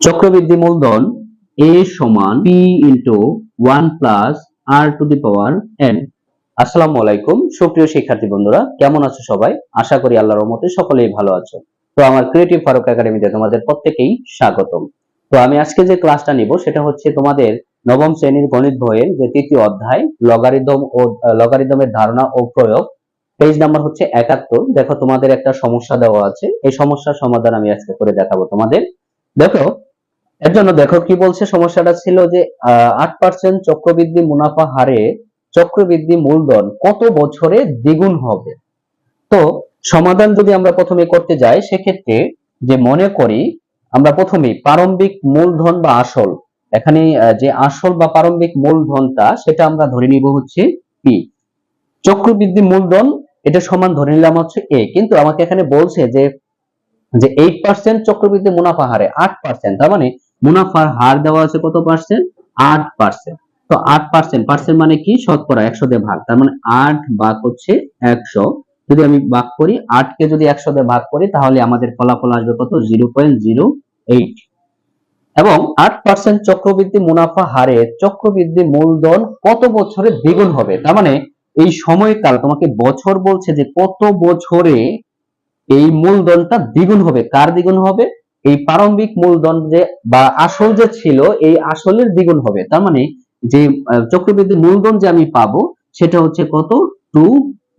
চক্রবৃদ্ধি মূলধন a সমান p into one plus r to the power n আসসালামু আলাইকুম, সুপ্রিয় শিক্ষার্থী বন্ধুরা, কেমন আছো সবাই? আশা করি আল্লাহর রহমতে সকলেই ভালো আছো। তো আমার ক্রিয়েটিভ ফারুক একাডেমিতে তোমাদের প্রত্যেকেই স্বাগতম। তো আমি আজকে যে ক্লাসটা নিব, সেটা হচ্ছে তোমাদের নবম শ্রেণির গণিত বইয়ের যে তৃতীয় অধ্যায় লগারিদম ও লগারিদমের ধারণা ও প্রয়োগ। পেজ নাম্বার হচ্ছে একাত্তর। দেখো তোমাদের একটা সমস্যা দেওয়া আছে। এই সমস্যার সমাধান আমি আজকে করে দেখাবো তোমাদের। দেখো এর জন্য দেখো কি বলছে? সমস্যাটা ছিল যে আট পার্সেন্ট চক্রবৃদ্ধি মুনাফা হারে চক্রবৃদ্ধি মূলধন কত বছরে দ্বিগুণ হবে? তো সমাধান যদি আমরা প্রথমে করতে যাই, সেক্ষেত্রে যে মনে করি, আমরা প্রথমেই প্রারম্ভিক মূলধন বা আসল, এখানে যে আসল বা প্রারম্ভিক মূলধনটা, সেটা আমরা ধরে নিব হচ্ছে পি চক্রবৃদ্ধি মূলধন, এটা সমান ধরে নিলাম হচ্ছে এ কিন্তু আমাকে এখানে বলছে যে যে এইট পার্সেন্ট চক্রবৃদ্ধি মুনাফা হারে, আট পার্সেন্ট তার মানে মুনাফার হার দেওয়া আছে কত পার্সেন্ট আট পার্সেন্ট তো আট পার্সেন্ট পার্সেন্ট মানে কি? শতকরা একশো দিয়ে ভাগ। তার মানে আট ভাগ হচ্ছে একশো। যদি আমি ভাগ করি আটকে যদি একশো দিয়ে ভাগ করি, তাহলে আমাদের ফলাফল আসবে কত? Zero point zero eight. এবং আট পার্সেন্ট চক্রবৃদ্ধি মুনাফা হারে চক্রবৃদ্ধি মূলধন কত বছরে দ্বিগুণ হবে? তার মানে এই সময়কাল তোমাকে বছর বলছে যে কত বছরে এই মূলধনটা দ্বিগুণ হবে। কার দ্বিগুণ হবে? এই প্রারম্ভিক মূলধন যে বা আসল যে ছিল, এই আসলের দ্বিগুণ হবে। তার মানে যে চক্রবৃদ্ধি মূলধন যে আমি পাবো, সেটা হচ্ছে কত? টু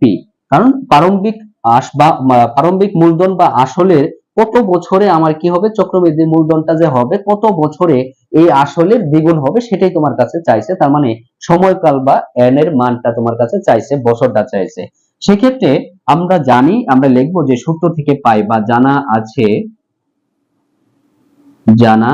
পি কারণ প্রারম্ভিক আস বা প্রারম্ভিক মূলধন বা আসলের কত বছরে আমার কি হবে? চক্রবৃদ্ধি মূলধনটা যে হবে, কত বছরে এই আসলের দ্বিগুণ হবে, সেটাই তোমার কাছে চাইছে। তার মানে সময়কাল বা এন এর মানটা তোমার কাছে চাইছে, বছরটা চাইছে। সেক্ষেত্রে আমরা জানি, আমরা লিখব যে সূত্র থেকে পাই বা জানা আছে জানা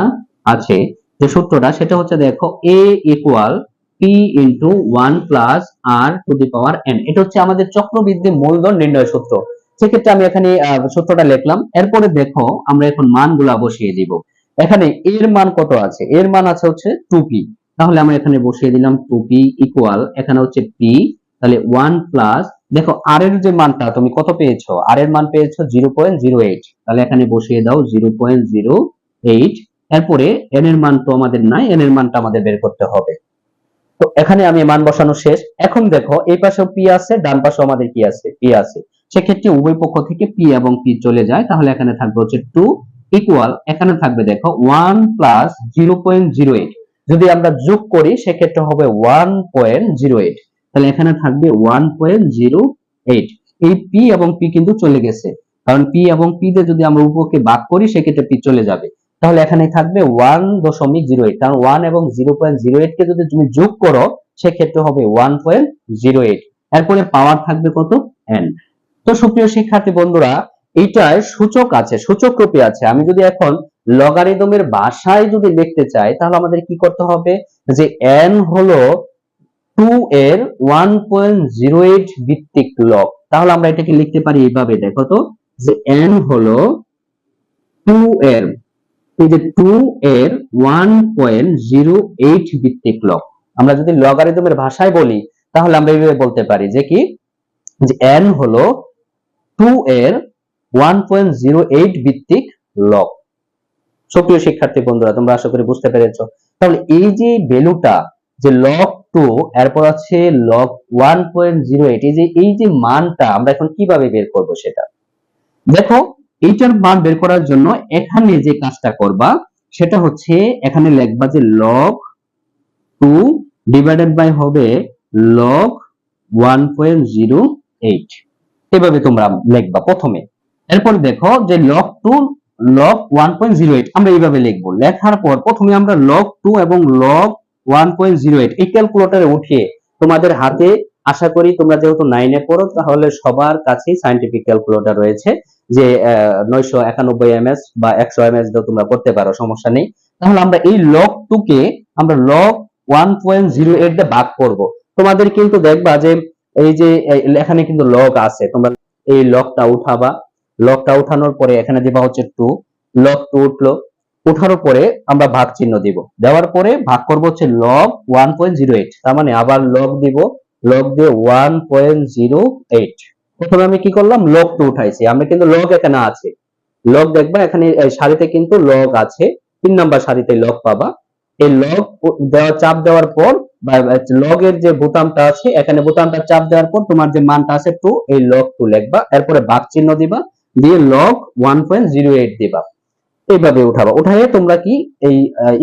আছে। যে সূত্রটা, সেটা হচ্ছে দেখো, a equal p into one plus r to the power n এটা হচ্ছে আমাদের চক্রবৃদ্ধি মূলধন নির্ণয় সূত্র। সেক্ষেত্রে আমি এখানে সূত্রটা লিখলাম। এরপরে দেখো, আমরা এখন মানগুলা বসিয়ে দিব। এখানে এর মান কত আছে? এর মান আছে হচ্ছে টু পি তাহলে আমরা এখানে বসিয়ে দিলাম টু পি ইকুয়াল এখানে হচ্ছে পি তাহলে ওয়ান প্লাস দেখো আর এর যে মানটা, তুমি কত পেয়েছ? আর এর মান পেয়েছ জিরো পয়েন্ট জিরো এইট তাহলে এখানে বসিয়ে দাও জিরো পয়েন্ট জিরো এইট এরপরে এন এর মান তো আমাদের নাই এন এর মানটা আমাদের বের করতে হবে। তো এখানে আমি মান বসানো শেষ। এখন দেখো, এই পাশেও পি আছে, ডান পাশেও আমাদের কি আছে? পি আছে। সেক্ষেত্রে উভয় পক্ষ থেকে পি এবং পি চলে যায়। তাহলে এখানে থাকবে হচ্ছে টু ইকুয়াল এখানে থাকবে দেখো one plus zero point zero eight যদি আমরা যোগ করি, সেক্ষেত্রে হবে ওয়ান পয়েন্ট জিরো এইট তাহলে এখানে থাকবে ওয়ান পয়েন্ট জিরো এইট এই পি এবং পি কিন্তু চলে গেছে। কারণ পি এবং পি তে যদি আমরা উপকে ভাগ করি, সেক্ষেত্রে পি চলে যাবে। তাহলে এখানে থাকবে ওয়ান দশমিক জিরো এইট কারণ ওয়ান এবং জিরো পয়েন্ট জিরো এইট কে যদি তুমি যোগ করো, সেক্ষেত্রে হবে ওয়ান পয়েন্ট জিরো এইট এরপরে পাওয়ার থাকবে কত? এন তো সুপ্রিয় শিক্ষার্থী বন্ধুরা, এইটার সূচক আছে, সূচক রূপে আছে। আমি যদি এখন লগারিদমের ভাষায় যদি লিখতে চাই, তাহলে আমাদের কি করতে হবে? যে n হলো টু এর ওয়ান পয়েন্ট জিরো এইট ভিত্তিক লগ তাহলে আমরা এটাকে লিখতে পারি এইভাবে, দেখো তো, যে n হলো টু এর আমরা যদি লগারিদমের ভাষায় বলি, তাহলে আমরা এইভাবে বলতে পারি যে কি? n হলো টু এর ওয়ান ভিত্তিক লগ সুপ্রিয় শিক্ষার্থী বন্ধুরা, তোমরা আশা করি বুঝতে পেরেছ। তাহলে এই যে ভ্যালুটা, যে লগ টু এরপর আছে log one point zero eight এই যে এই যে মানটা আমরা এখন কীভাবে বের করব সেটা? দেখো এইটার মান বের করার জন্য এখানে যে কাজটা করবা, সেটা হচ্ছে এখানে লিখবা যে লগ টু ডিভাইডেড বাই হবে লগ ওয়ান পয়েন্ট এভাবে তোমরা লিখবা প্রথমে। এরপর দেখো যে log two log one point আমরা এইভাবে লিখব। লেখার পর প্রথমে আমরা লগ টু এবং log one point zero eight এই ক্যালকুলেটারে উঠিয়ে তোমাদের হাতে আশা করি তোমরা যেহেতু নাইনে পড়ো, তাহলে সবার কাছেই সাইন্টিফিক ক্যালকুলেটর রয়েছে যে নয়শো একানব্বই এমএস বা একশো এমএস দিয়েও তোমরা করতে পারো, সমস্যা নেই। তাহলে আমরা এই লগ টু কে আমরা log one point zero eight দিয়ে ভাগ করব। তোমাদের কিন্তু দেখবা যে, এই যে এখানে কিন্তু লগ আছে, তোমরা এই লগটা উঠাবা। লকটা উঠানোর পরে এখানে দিবা হচ্ছে টু লক টু উঠল। উঠার পরে আমরা ভাগ চিহ্ন দিব। দেওয়ার পরে ভাগ করব হচ্ছে log one point zero eight তার মানে আবার লগ দিব লগ দিয়ে ওয়ান পয়েন্ট জিরো এইট প্রথমে আমি কি করলাম? লগ টু উঠাইছি। আমরা কিন্তু লগ এখানে আছে। লগ দেখবা, এখানে সারিতে কিন্তু লগ আছে। তিন নাম্বার সারিতে লগ পাবা। এই লগ দেওয়া, চাপ দেওয়ার পর, বা লগের যে বোতামটা আছে, এখানে বোতামটা চাপ দেওয়ার পর তোমার যে মানটা আছে টু এই লগ টু লিখবা। এরপরে বাক চিহ্ন দিবা। দিয়ে log one point zero eight দিবা। এইভাবে উঠাবা। উঠাইয়ে তোমরা কি এই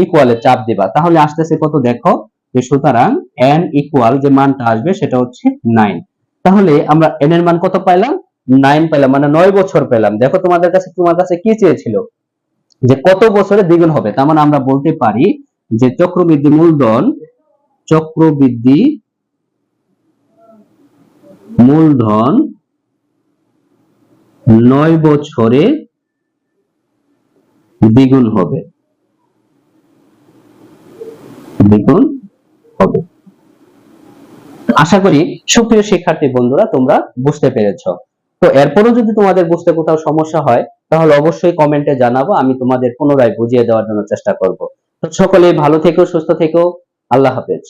ইকুয়ালে চাপ দিবা। তাহলে আসতেছে কত দেখো? যে সুতরাং n ইকুয়াল যে মানটা আসবে সেটা হচ্ছে নাইন তাহলে আমরা n এর মান কত পাইলাম? নাইন পেলাম মানে নয় বছর পেলাম। দেখো তোমাদের কাছে, তোমার কাছে কি চেয়েছিল? যে কত বছরে দ্বিগুণ হবে? তার মানে আমরা বলতে পারি যে চক্রবৃদ্ধি মূলধন চক্রবৃদ্ধি মূলধন নয় বছরে দ্বিগুণ হবে। দ্বিগুণ হবে। আশা করি সুপ্রিয় শিক্ষার্থী বন্ধুরা, তোমরা বুঝতে পেরেছ। তো এরপরও যদি তোমাদের বুঝতে কোথাও সমস্যা হয়, তাহলে অবশ্যই কমেন্টে জানাব, আমি তোমাদের পুনরায় বুঝিয়ে দেওয়ার জন্য চেষ্টা করব। তো সকলেই ভালো থেকো, সুস্থ থেকো। আল্লাহ হাফেজ।